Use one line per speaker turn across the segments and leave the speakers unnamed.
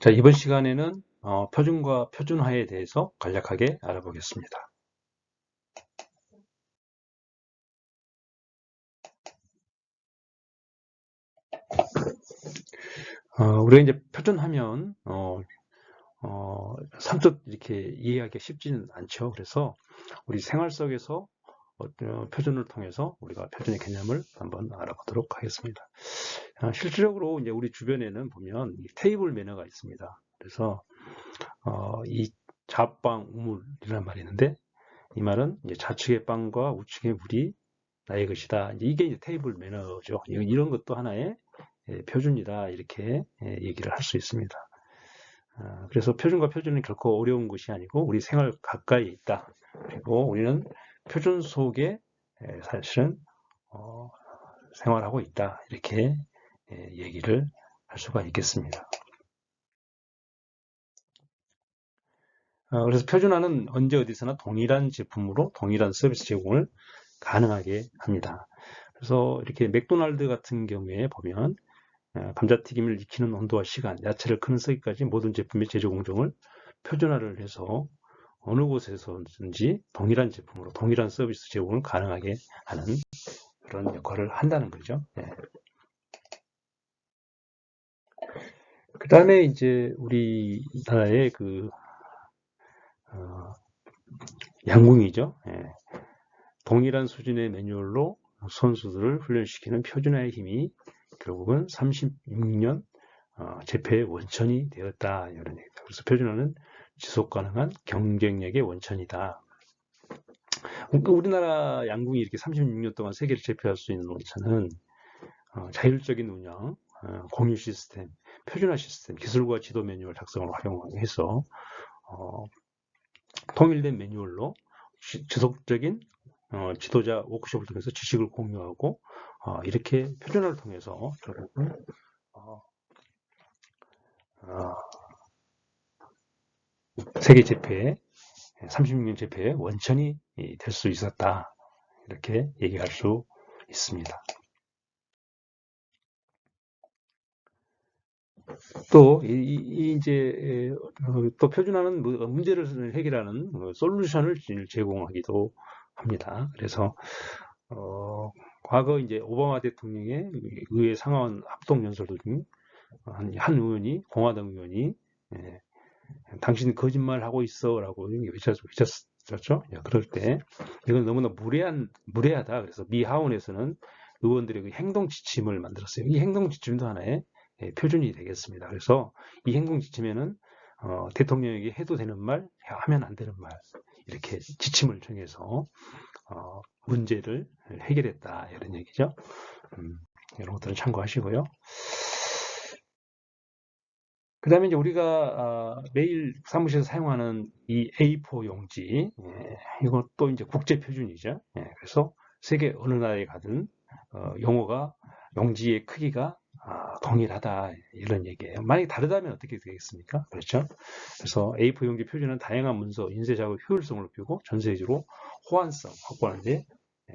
자, 이번 시간에는 어, 표준과 표준화에 대해서 간략하게 알아보겠습니다. 어, 우리가 이제 표준하면 어, 어, 삼뜻 이렇게 이해하기 쉽지는 않죠. 그래서 우리 생활 속에서 표준을 통해서 우리가 표준의 개념을 한번 알아보도록 하겠습니다. 아, 실질적으로 이제 우리 주변에는 보면 테이블 매너가 있습니다. 그래서 어, 이 좌빵 우물이라는 말이 있는데 이 말은 좌측의 빵과 우측의 물이 나의 것이다. 이게 이제 테이블 매너죠. 이런 것도 하나의 예, 표준이다. 이렇게 예, 얘기를 할 수 있습니다. 아, 그래서 표준과 표준은 결코 어려운 것이 아니고 우리 생활 가까이 있다. 그리고 우리는 표준 속에 사실은 어, 생활하고 있다. 이렇게 얘기를 할 수가 있겠습니다. 어, 그래서 표준화는 언제 어디서나 동일한 제품으로 동일한 서비스 제공을 가능하게 합니다. 그래서 이렇게 맥도날드 같은 경우에 보면 감자튀김을 익히는 온도와 시간, 야채를 크는 썩기까지 모든 제품의 제조 공정을 표준화를 해서 어느 곳에서든지 동일한 제품으로 동일한 서비스 제공을 가능하게 하는 그런 역할을 한다는 거죠. 네. 그 다음에 이제 우리나라의 그 어, 양궁이죠. 예. 동일한 수준의 매뉴얼로 선수들을 훈련시키는 표준화의 힘이 결국은 36년 어, 재패의 원천이 되었다 이런 얘기입니다. 그래서 표준화는 지속 가능한 경쟁력의 원천이다. 그러니까 우리나라 양궁이 이렇게 36년 동안 세계를 제패할 수 있는 원천은 어, 자율적인 운영, 어, 공유 시스템, 표준화 시스템, 기술과 지도 매뉴얼 작성을 활용해서 어, 통일된 매뉴얼로 지속적인 어, 지도자 워크숍을 통해서 지식을 공유하고 어, 이렇게 표준화를 통해서 결국은 어, 어, 세계 재패 36년 재패의 원천이 될 수 있었다 이렇게 얘기할 수 있습니다. 또, 이, 이 이제, 어, 또 표준화는 뭐 문제를 해결하는 뭐 솔루션을 제공하기도 합니다. 그래서, 어, 과거 이제 오바마 대통령의 의회 상하원 합동연설 중, 한, 한 의원이, 공화당 의원이, 예, 당신 거짓말 하고 있어 라고 외쳤, 외쳤죠. 그럴 때, 이건 너무나 무례한, 무례하다. 그래서 미 하원에서는 의원들의 그 행동 지침을 만들었어요. 이 행동 지침도 하나의 예, 표준이 되겠습니다. 그래서 이 행동 지침에는 어, 대통령에게 해도 되는 말, 하면 안 되는 말 이렇게 지침을 정해서 어, 문제를 해결했다 이런 얘기죠. 음, 이런 것들은 참고하시고요. 그 다음에 이제 우리가 어, 매일 사무실에서 사용하는 이 A4 용지 예, 이것도 이제 국제 표준이죠. 예, 그래서 세계 어느 나라에 가든 어, 용어가 용지의 크기가 아, 동일하다 이런 얘기예요. 만약에 다르다면 어떻게 되겠습니까? 그렇죠? 그래서 A4 용지 표준은 다양한 문서, 인쇄 작업 효율성을 높이고 전 세계적으로 호환성 확보하는 데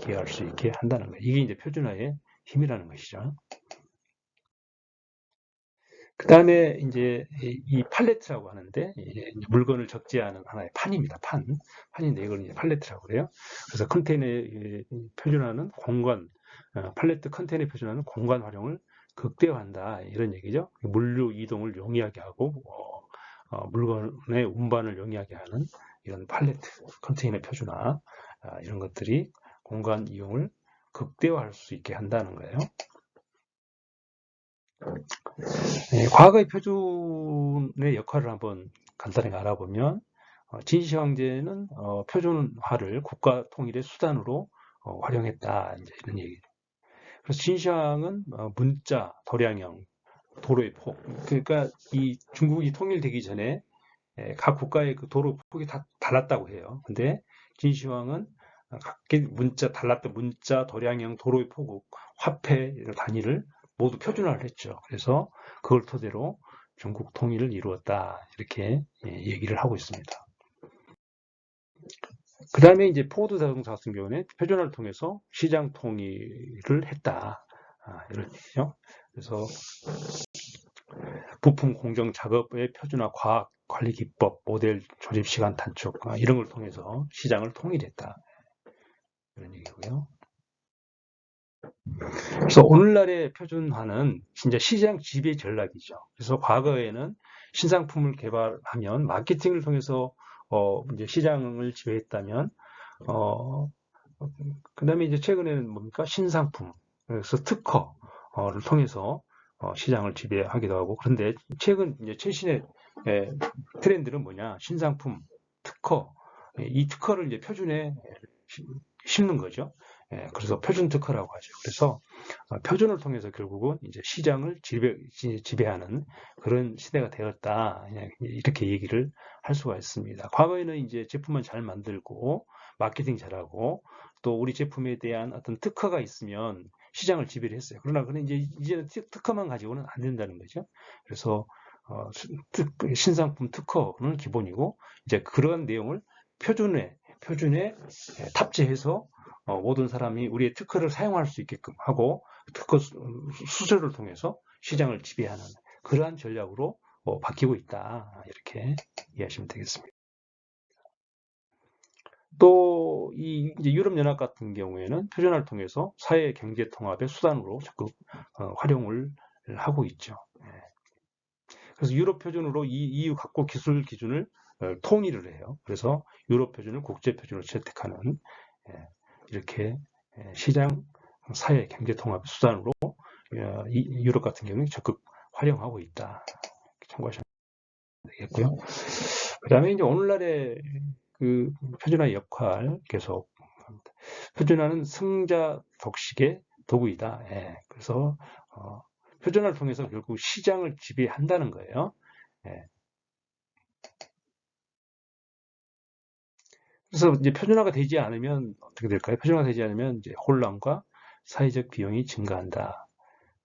기여할 수 있게 한다는 거예요. 이게 이제 표준화의 힘이라는 것이죠. 그 다음에 이제 이 팔레트라고 하는데 물건을 적재하는 하나의 판입니다. 판. 판인데 이걸 이제 팔레트라고 그래요. 그래서 컨테이너에 표준화는 공간, 어, 팔레트 컨테이너 표준화는 공간 활용을 극대화한다 이런 얘기죠. 물류 이동을 용이하게 하고 어, 어, 물건의 운반을 용이하게 하는 이런 팔레트, 컨테이너 표준화 아, 이런 것들이 공간 이용을 극대화할 수 있게 한다는 거예요. 네, 과거의 표준의 역할을 한번 간단히 알아보면 어, 진시 황제는 어, 표준화를 국가 통일의 수단으로 어, 활용했다 이런 얘기죠. 그래서 진시황은 어, 문자, 도량형, 도로의 폭. 그러니까 이 중국이 통일되기 전에 각 국가의 그 도로 폭이 다 달랐다고 해요. 근데 진시황은 각기 문자 달랐던 문자, 도량형, 도로의 폭, 화폐 단위를 모두 표준화를 했죠. 그래서 그걸 토대로 중국 통일을 이루었다 이렇게 예, 얘기를 하고 있습니다. 그 다음에 이제 포드 자동차 같은 경우는 표준화를 통해서 시장 통일을 했다. 아, 이런 얘기죠. 그래서 부품 공정 작업의 표준화, 과학 관리 기법, 모델 조립 시간 단축 아, 이런 걸 통해서 시장을 통일했다. 이런 얘기고요. 그래서 오늘날의 표준화는 진짜 시장 지배 전략이죠. 그래서 과거에는 신상품을 개발하면 마케팅을 통해서 어 이제 시장을 지배했다면 어 그다음에 이제 최근에는 뭡니까 신상품 그래서 특허를 통해서 어, 시장을 지배하기도 하고 그런데 최근 이제 최신의 예, 트렌드는 뭐냐 신상품 특허 예, 이 특허를 이제 표준에 심는 거죠. 예, 그래서 표준 특허라고 하죠. 그래서 어, 표준을 통해서 결국은 이제 시장을 지배, 지배하는 그런 시대가 되었다. 이렇게 얘기를 할 수가 있습니다. 과거에는 이제 제품만 잘 만들고 마케팅 잘하고 또 우리 제품에 대한 어떤 특허가 있으면 시장을 지배를 했어요. 그러나 그는 이제 이제는 특허만 가지고는 안 된다는 거죠. 그래서 어, 신상품 특허는 기본이고 이제 그런 내용을 표준에 표준에 탑재해서 어, 모든 사람이 우리의 특허를 사용할 수 있게끔 하고 특허 수수료를 통해서 시장을 지배하는 그러한 전략으로 어, 바뀌고 있다 이렇게 이해하시면 되겠습니다. 또, 이 유럽 연합 같은 경우에는 표준화를 통해서 사회 경제 통합의 수단으로 적극 어, 활용을 하고 있죠. 예. 그래서 유럽 표준으로 이 EU 각국 기술 기준을 어, 통일을 해요. 그래서 유럽 표준을 국제 표준으로 채택하는 예, 이렇게 예, 시장 사회 경제 통합 수단으로 어, 유럽 같은 경우는 적극 활용하고 있다. 참고하시면 되겠고요. 그 다음에 이제 오늘날의 그 표준화 역할 계속 표준화는 승자 독식의 도구이다. 예, 그래서 어, 표준화를 통해서 결국 시장을 지배한다는 거예요. 예. 그래서 이제 표준화가 되지 않으면 어떻게 될까요? 표준화가 되지 않으면 이제 혼란과 사회적 비용이 증가한다.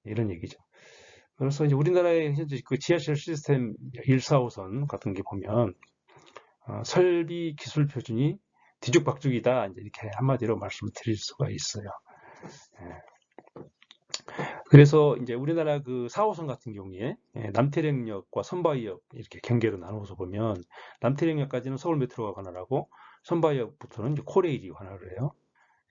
이런 얘기죠. 그래서 이제 우리나라의 현재 그 지하철 시스템 1, 4호선 같은 게 보면 어, 설비 기술 표준이 뒤죽박죽이다 이렇게 한마디로 말씀을 드릴 수가 있어요. 예. 그래서 이제 우리나라 그 4호선 같은 경우에 예, 남태령역과 선바위역 이렇게 경계로 나누어서 보면 남태령역까지는 서울 메트로가 관할하고 선바위역부터는 코레일이 관할을 해요.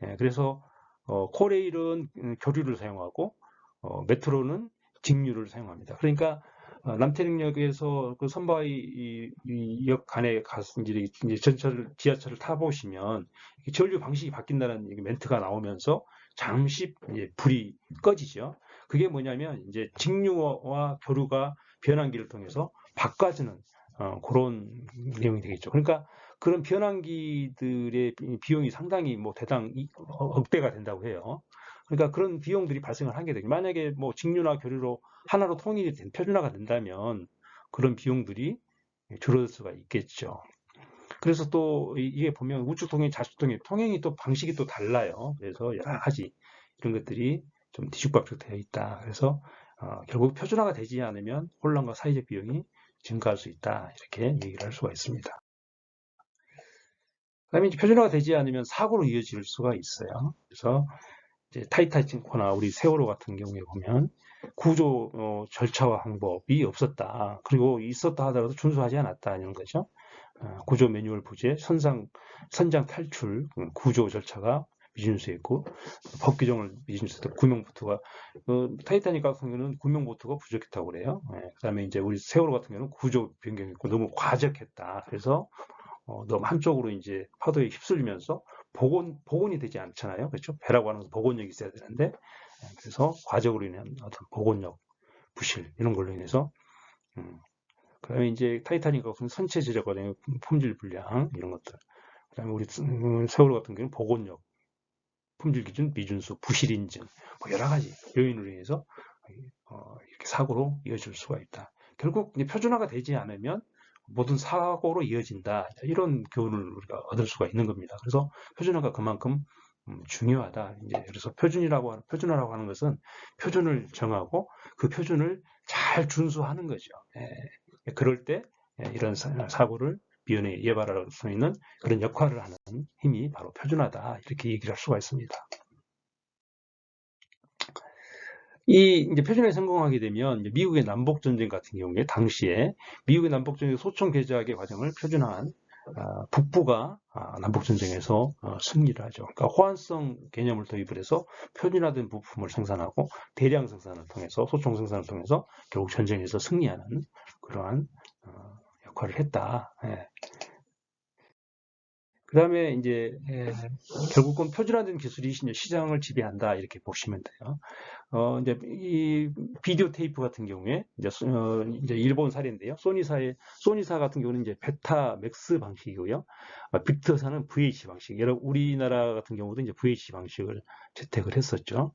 예, 그래서 어, 코레일은 교류를 사용하고 어, 메트로는 직류를 사용합니다. 그러니까 어, 남태릉역에서 그 선바위역 간에 가서 이제, 전철 지하철을 타 보시면 전류 방식이 바뀐다는 멘트가 나오면서 잠시 불이 꺼지죠. 그게 뭐냐면 이제 직류와 교류가 변환기를 통해서 바꿔주는 어, 그런 내용이 되겠죠. 그러니까 그런 변환기들의 비용이 상당히 뭐 대당 억대가 된다고 해요. 그러니까 그런 비용들이 발생을 하게 되죠. 만약에 뭐 직류나 교류로 하나로 통일이 된 표준화가 된다면 그런 비용들이 줄어들 수가 있겠죠. 그래서 또 이게 보면 우측 통행, 좌측 통행, 통행이 또 방식이 또 달라요. 그래서 여러 가지 이런 것들이 좀 뒤죽박죽 되어 있다. 그래서 어, 결국 표준화가 되지 않으면 혼란과 사회적 비용이 증가할 수 있다. 이렇게 얘기를 할 수가 있습니다. 그 다음에 이제 표준화가 되지 않으면 사고로 이어질 수가 있어요. 그래서 이제 타이타이코나 우리 세월호 같은 경우에 보면 구조 어, 절차와 항법이 없었다. 그리고 있었다 하더라도 준수하지 않았다 이런 거죠. 어, 구조 매뉴얼 부재, 선상 선장 탈출 음, 구조 절차가 미준수했고 법 규정을 미준수했고 구명보트가 어, 타이타닉 같은 경우는 구명보트가 부족했다고 그래요. 네, 그다음에 이제 우리 세월호 같은 경우는 구조 변경했고 너무 과적했다. 그래서 어, 너무 한쪽으로 이제 파도에 휩쓸리면서 복원, 복원이 되지 않잖아요. 그렇죠? 배라고 하는 복원력이 있어야 되는데, 예, 그래서 과적으로 인한 어떤 복원력, 부실, 이런 걸로 인해서, 음, 그 다음에 이제 타이타닉 같은 선체 제작 과정의 품질 불량, 이런 것들. 그 다음에 우리 음, 세월호 같은 경우는 복원력, 품질 기준, 미준수, 부실 인증, 뭐 여러 가지 요인으로 인해서 어, 이렇게 사고로 이어질 수가 있다. 결국 표준화가 되지 않으면 모든 사고로 이어진다. 이런 교훈을 우리가 얻을 수가 있는 겁니다. 그래서 표준화가 그만큼 음, 중요하다. 이제 그래서 표준이라고 하는 표준화라고 하는 것은 표준을 정하고 그 표준을 잘 준수하는 거죠. 예, 그럴 때 예, 이런 사고를 미연에 예발할 수 있는 그런 역할을 하는 힘이 바로 표준화다. 이렇게 얘기를 할 수가 있습니다. 이 이제 표준화에 성공하게 되면 미국의 남북 전쟁 같은 경우에 당시에 미국의 남북 전쟁 소총 개작의 과정을 표준화한 아, 북부가 아, 남북 전쟁에서 어, 승리를 하죠. 그러니까 호환성 개념을 도입을 해서 표준화된 부품을 생산하고 대량 생산을 통해서 소총 생산을 통해서 결국 전쟁에서 승리하는 그러한 어, 역할을 했다. 예. 그 다음에 이제 에, 결국은 표준화된 기술이 시장을 지배한다 이렇게 보시면 돼요. 어 이제 이 비디오 테이프 같은 경우에 이제, 소- 어, 이제 일본 사례인데요. 소니사의 소니사 같은 경우는 이제 베타 맥스 방식이고요. 어, 빅터사는 VH 방식. 여러분 우리나라 같은 경우도 이제 VH 방식을 채택을 했었죠.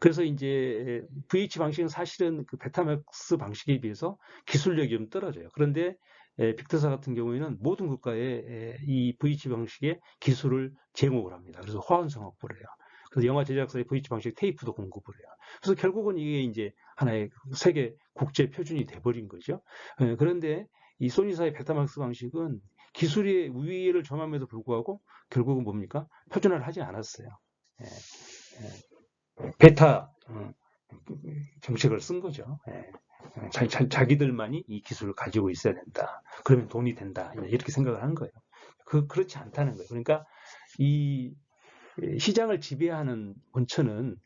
그래서 이제 VH 방식은 사실은 그 베타맥스 방식에 비해서 기술력이 좀 떨어져요. 그런데 에, 빅터사 같은 경우에는 모든 국가에 에, 이 VH 방식의 기술을 제공을 합니다. 그래서 화원성 확보를 해요. 그래서 영화 제작사의 VH 방식 테이프도 공급을 해요. 그래서 결국은 이게 이제 하나의 세계 국제 표준이 돼버린 거죠. 에, 그런데 이 소니사의 베타맥스 방식은 기술의 우위를 점함에도 불구하고 결국은 뭡니까? 표준화를 하지 않았어요. 베타 어, 정책을 쓴 거죠. 예. 자, 기들만이 이 기술을 가지고 있어야 된다. 그러면 돈이 된다. 이렇게 생각을 한 거예요. 그, 그렇지 않다는 거예요. 그러니까 이 시장을 지배하는 원천은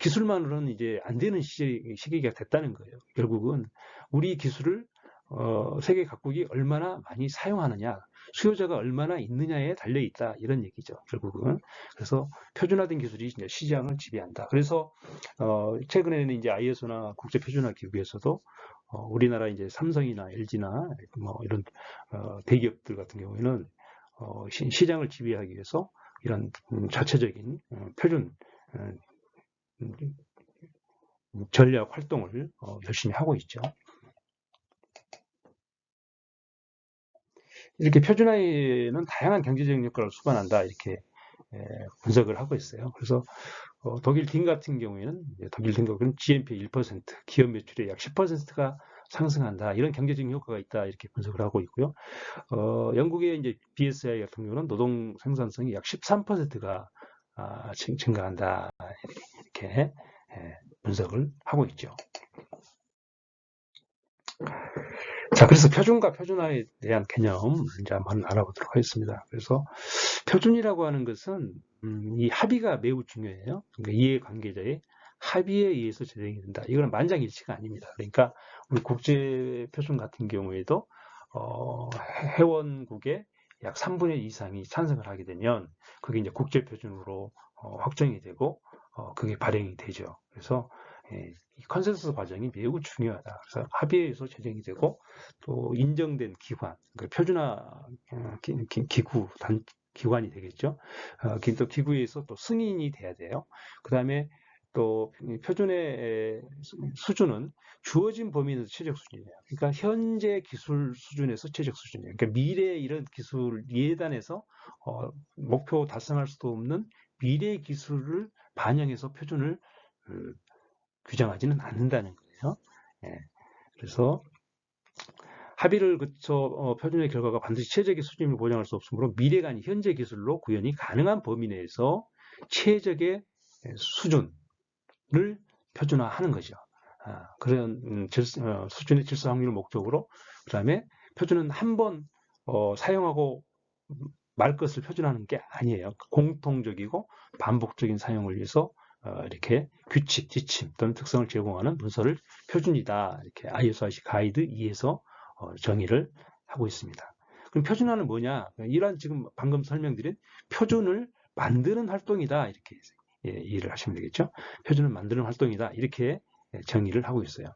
기술만으로는 이제 안 되는 시, 시기가 됐다는 거예요. 결국은 우리 기술을 어, 세계 각국이 얼마나 많이 사용하느냐, 수요자가 얼마나 있느냐에 달려 있다 이런 얘기죠. 결국은 그래서 표준화된 기술이 이제 시장을 지배한다. 그래서 어, 최근에는 이제 ISO나 국제 표준화 기구에서도 어, 우리나라 이제 삼성이나 LG나 뭐 이런 어, 대기업들 같은 경우에는 어, 시, 시장을 지배하기 위해서 이런 음, 자체적인 어, 표준 어, 음, 전략 활동을 어, 열심히 하고 있죠. 이렇게 표준화에는 다양한 경제적 역할을 수반한다 이렇게 에, 분석을 하고 있어요. 그래서 어, 독일 딘 같은 경우에는 독일 딘 같은 GNP 1% 기업 매출의 약 10%가 상승한다 이런 경제적 효과가 있다 이렇게 분석을 하고 있고요. 어, 영국의 이제 BSI 같은 경우는 노동 생산성이 약 13%가 아, 증, 증가한다 이렇게 에, 분석을 하고 있죠. 자, 그래서 표준과 표준화에 대한 개념 이제 한번 알아보도록 하겠습니다. 그래서 표준이라고 하는 것은 음, 이 합의가 매우 중요해요. 그러니까 이해관계자의 합의에 의해서 제정이 된다. 이거는 만장일치가 아닙니다. 그러니까 우리 국제 표준 같은 경우에도 어, 회원국의 약 3분의 2 이상이 찬성을 하게 되면 그게 이제 국제 표준으로 어, 확정이 되고 어, 그게 발행이 되죠. 그래서 예, 이 컨센서스 과정이 매우 중요하다. 그래서 합의에서 제정이 되고 또 인정된 기관, 그 표준화 어, 기, 기, 구 단, 기관이 되겠죠. 어, 또 기구에 서 또 승인이 돼야 돼요. 그 다음에 또 표준의 수준은 주어진 범위 내에서 최적 수준이에요. 그러니까 현재 기술 수준에서 최적 수준이에요. 그러니까 미래 이런 기술 예단에서 어, 목표 달성할 수도 없는 미래 기술을 반영해서 표준을 그, 규정하지는 않는다는 거예요. 예. 그래서 합의를 거쳐 어, 표준의 결과가 반드시 최적의 수준을 보장할 수 없으므로 아닌 현재 기술로 구현이 가능한 범위 내에서 최적의 수준을 표준화하는 거죠. 아, 그런 음, 질, 어, 수준의 질서 확률을 목적으로 그 다음에 표준은 한번 어, 사용하고 말 것을 표준하는 게 아니에요. 공통적이고 반복적인 사용을 위해서 어, 이렇게 규칙, 지침 또는 특성을 제공하는 문서를 표준이다. 이렇게 ISO 가이드 2에서 어, 정의를 하고 있습니다. 그럼 표준화는 뭐냐? 이러한 지금 방금 설명드린 표준을 만드는 활동이다. 이렇게 예, 이해를 하시면 되겠죠. 표준을 만드는 활동이다. 이렇게 예, 정의를 하고 있어요.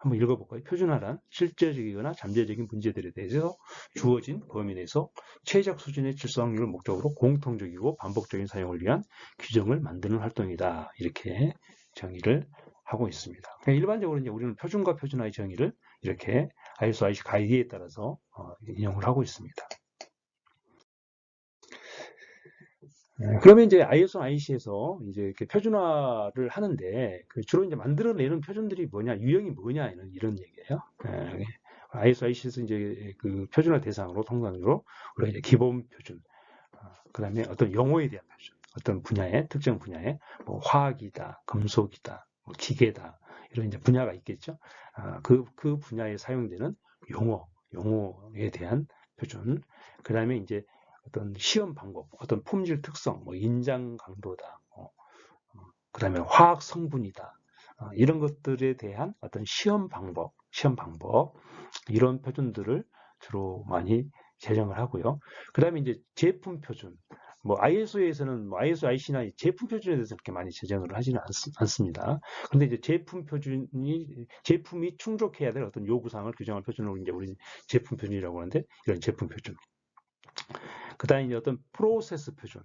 한번 읽어볼까요? 표준화란 실제적이거나 잠재적인 문제들에 대해서 주어진 범위 내에서 최적 수준의 질서 확률을 목적으로 공통적이고 반복적인 사용을 위한 규정을 만드는 활동이다. 이렇게 정의를 하고 있습니다. 일반적으로 이제 우리는 표준과 표준화의 정의를 이렇게 ISO IC 가이드에 따라서 어, 인용을 하고 있습니다. 네, 그러면 이제 ISO IC에서 이제 이렇게 표준화를 하는데 그 주로 이제 만들어내는 표준들이 뭐냐, 유형이 뭐냐 이런 이런 얘기예요. 네, ISO IC에서 이제 그 표준화 대상으로 통상적으로 우리가 이제 기본 표준, 그 다음에 어떤 용어에 대한 표준, 어떤 분야의 특정 분야에 뭐 화학이다, 금속이다, 뭐 기계다 이런 이제 분야가 있겠죠. 아, 그, 그 분야에 사용되는 용어, 용어에 대한 표준. 그 다음에 이제 어떤 시험 방법, 어떤 품질 특성, 뭐 인장 강도다, 그 다음에 화학 성분이다. 어, 이런 것들에 대한 어떤 시험 방법, 시험 방법, 이런 표준들을 주로 많이 제정을 하고요. 그 다음에 이제 제품 표준, 뭐 ISO에서는 뭐 ISO, IC나 제품 표준에 대해서 그렇게 많이 제정을 하지는 않, 습니다 그런데 이제 제품 표준이 제품이 충족해야 될 어떤 요구사항을 규정할 표준을 이제 우리 제품 표준이라고 하는데 이런 제품 표준. 그 다음에 이제 어떤 프로세스 표준,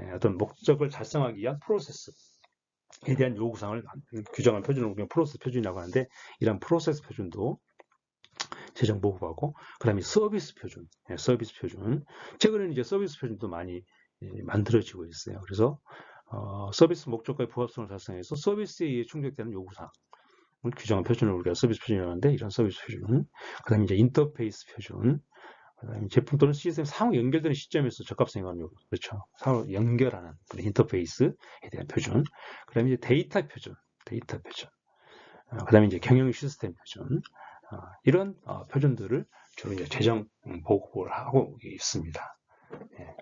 예, 어떤 목적을 달성하기 위한 프로세스에 대한 요구사항을 규정한 표준을 우리가 프로세스 표준이라고 하는데 이런 프로세스 표준도 재정 보호하고 그 다음에 서비스 표준, 예, 서비스 표준. 최근에는 이제 서비스 표준도 많이 예, 만들어지고 있어요. 그래서 어, 서비스 목적과의 부합성을 달성해서 서비스에 의해 충족되는 요구사항을 규정한 표준을 우리가 서비스 표준이라고 하는데 이런 서비스 표준, 그 다음에 이제 인터페이스 표준, 그다음에 제품 또는 시스템 상호 연결되는 시점에서 적합성이라는 요구, 그렇죠. 상호 연결하는 인터페이스에 대한 표준, 그다음에 이제 데이터 표준, 데이터 표준, 어, 그다음에 이제 경영 시스템 표준, 어, 이런 어, 표준들을 주로 이제 재정 보고를 하고 있습니다. 예.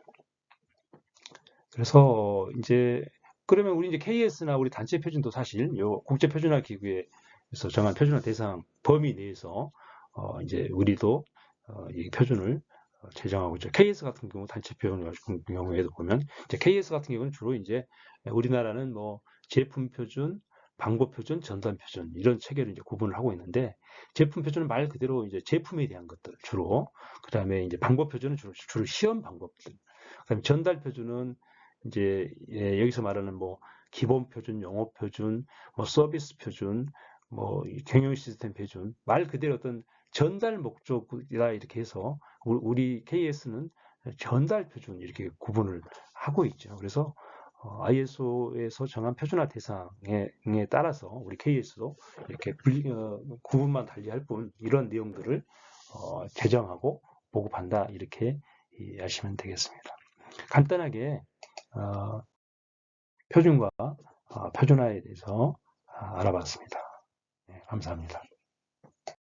그래서 이제 그러면 우리 이제 KS나 우리 단체 표준도 사실 요 국제 표준화 기구에서 정한 표준화 대상 범위 내에서 어 이제 우리도 어 이 표준을 제정하고 있죠. KS 같은 경우 단체 표준 같은 경우에도 보면 이제 KS 같은 경우는 주로 이제 우리나라는 뭐 제품 표준, 방법 표준, 전단 표준 이런 체계를 이제 구분을 하고 있는데 제품 표준은 말 그대로 이제 제품에 대한 것들 주로 그 다음에 이제 방법 표준은 주로, 주로 시험 방법들 그다음에 전달 표준은 이제 예, 여기서 말하는 뭐 기본 표준, 영업 표준, 뭐 서비스 표준, 뭐 경영 시스템 표준 말 그대로 어떤 전달 목적이다 이렇게 해서 우리 KS는 전달 표준 이렇게 구분을 하고 있죠. 그래서 어, ISO에서 정한 표준화 대상에 따라서 우리 KS도 이렇게 분리, 어, 구분만 달리할 뿐 이런 내용들을 어, 제정하고 보급한다 이렇게 이해하시면 되겠습니다. 간단하게 어, 표준과 어, 표준화에 대해서 아, 알아봤습니다. 네, 감사합니다.